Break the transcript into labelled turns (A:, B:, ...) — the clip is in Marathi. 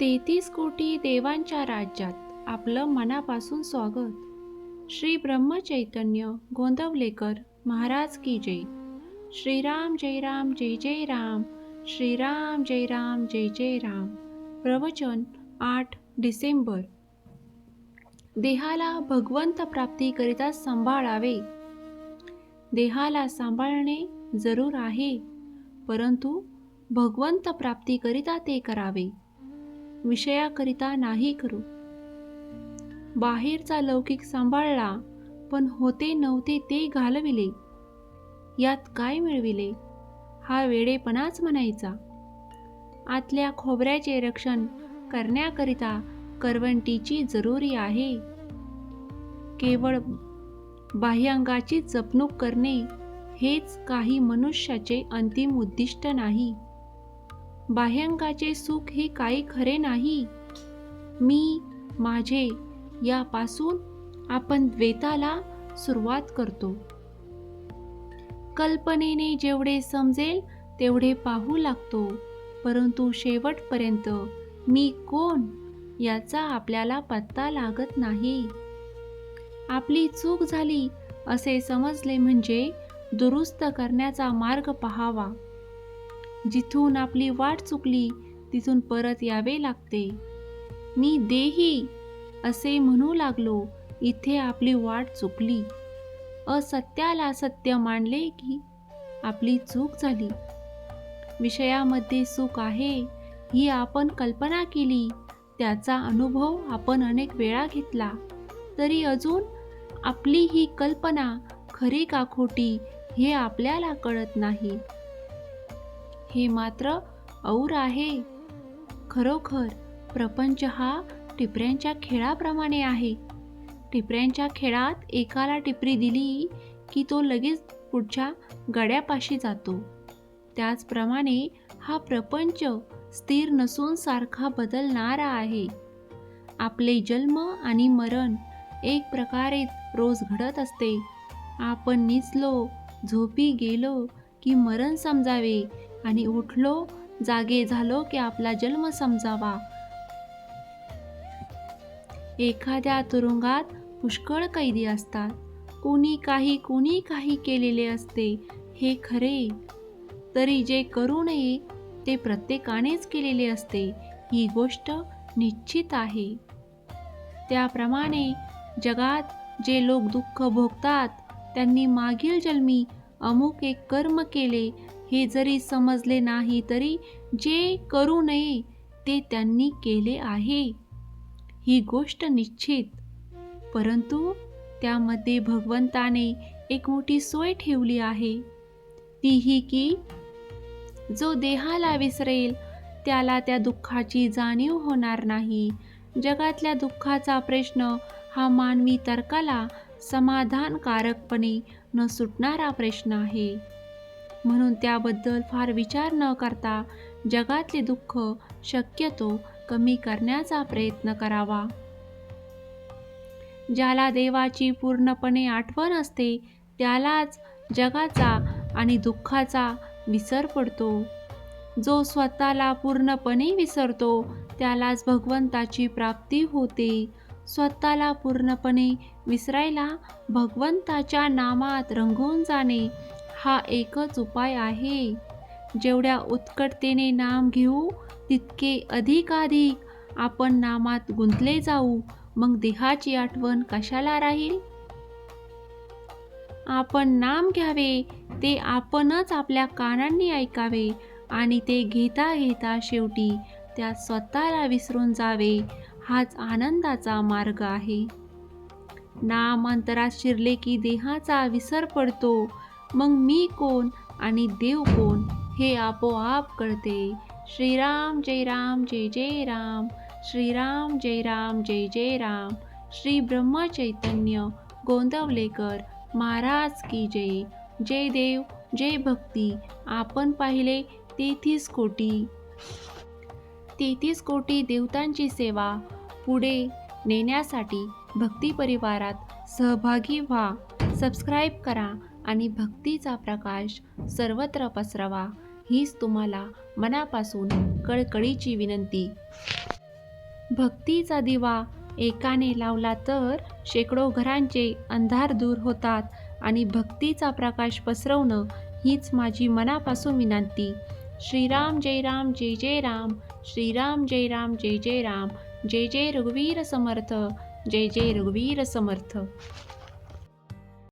A: तेहतीस कोटी देवांच्या राज्यात आपलं मनापासून स्वागत. श्री ब्रह्मचैतन्य गोंदवलेकर महाराज की जय. श्रीराम जय राम जय जय राम. श्रीराम जय राम जय जय राम. प्रवचन आठ डिसेंबर. देहाला भगवंत प्राप्तीकरिता सांभाळावे. देहाला सांभाळणे जरूर आहे परंतु भगवंत प्राप्तीकरिता ते करावे. विषयाकरिता नाही करू. बाहेरचा लौकिक सांभाळला पण होते नव्हते ते घालविले. यात काय मिळविले? हा वेडेपणाच म्हणायचा. आतल्या खोबऱ्याचे रक्षण करण्याकरिता करवंटीची जरुरी आहे. केवळ बाह्यांगाची जपणूक करणे हेच काही मनुष्याचे अंतिम उद्दिष्ट नाही. बाह्यंकाचे सुख हे काही खरे नाही. मी माझे यापासून आपण द्वेताला सुरुवात करतो. कल्पनेने जेवढे समजेल तेवढे पाहू लागतो. परंतु शेवटपर्यंत मी कोण याचा आपल्याला पत्ता लागत नाही. आपली चूक झाली असे समजले म्हणजे दुरुस्त करण्याचा मार्ग पहावा. जिथून आपली वाट चुकली तिथून परत यावे लागते. मी देही असे म्हणू लागलो इथे आपली वाट चुकली. असत्याला सत्य मानले की आपली चूक झाली. विषयामध्ये सुख आहे ही आपण कल्पना केली त्याचा अनुभव आपण अनेक वेळा घेतला. तरी अजून आपली ही कल्पना खरी का खोटी हे आपल्याला कळत नाही. हे मात्र और आहे. खरोखर प्रपंच हा टिपऱ्यांच्या खेळाप्रमाणे आहे. टिपऱ्यांच्या खेळात एकाला टिपरी दिली की तो लगेच पुढच्या गड्यापाशी जातो. त्याचप्रमाणे हा प्रपंच स्थिर नसून सारखा बदलणारा आहे. आपले जन्म आणि मरण एक प्रकारे रोज घडत असते. आपण निचलो झोपी गेलो की मरण समजावे आणि उठलो जागे झालो की आपला जन्म समजावा. एखाद्या तुरुंगात पुष्कळ कैदी असतात. कोणी काही कोणी काही केलेले असते. हे खरे. तरी जे करू नये ते प्रत्येकानेच केलेले असते. ही गोष्ट निश्चित आहे. त्याप्रमाणे जगात जे लोक दुःख भोगतात त्यांनी मागील जन्मी अमुक एक कर्म केले हे जरी समजले नाही तरी जे करू नये ते त्यांनी केले आहे. ही गोष्ट निश्चित. परंतु त्यामध्ये भगवंताने एक मोठी सोय ठेवली आहे. ती ही की जो देहाला विसरेल त्याला त्या दुःखाची जाणीव होणार नाही. जगातल्या दुःखाचा प्रश्न हा मानवी तर्काला समाधानकारकपणे न सुटणारा प्रश्न आहे. म्हणून त्याबद्दल फार विचार न करता जगातले दुःख शक्यतो कमी करण्याचा प्रयत्न करावा. ज्याला देवाची पूर्णपणे आठवण असते त्यालाच जगाचा आणि दुःखाचा विसर पडतो. जो स्वतःला पूर्णपणे विसरतो त्यालाच भगवंताची प्राप्ती होते. स्वतःला पूर्णपणे विसरायला भगवंताच्या नामात रंगून जाणे हा एकच उपाय आहे. जेवढ्या उत्कटतेने नाम घेऊ तितके अधिकाधिक आपण नामात गुंतले जाऊ. मग देहाची आठवण कशाला राहील? आपण नाम घ्यावे ते आपणच आपल्या कानांनी ऐकावे आणि ते घेता घेता शेवटी त्या स्वतःला विसरून जावे हाच आनंदाचा मार्ग आहे. नाम अंतरात शिरले की देहाचा विसर पडतो. मग मी कोण आणि देव कोण हे आपोआप कळते. श्रीराम जय राम जय जय राम. श्रीराम जय राम जय जय राम. श्री ब्रह्म चैतन्य गोंदवलेकर महाराज की जय. जय देव जय भक्ती. आपण पाहिले तेहतीस कोटी. तेहतीस कोटी देवतांची सेवा. पुढे नेण्यासाठी भक्ती परिवारात सहभागी व्हा. सबस्क्राईब करा. आणि भक्तीचा प्रकाश सर्वत्र पसरवा हीच तुम्हाला मनापासून कळकळीची विनंती. भक्तीचा दिवा एकाने लावला तर शेकडो घरांचे अंधार दूर होतात आणि भक्तीचा प्रकाश पसरवणं हीच माझी मनापासून विनंती. श्रीराम जय राम जय जय राम श्रीराम जय राम जय जय राम जय जय रघुवीर समर्थ जय जय रघुवीर समर्थ.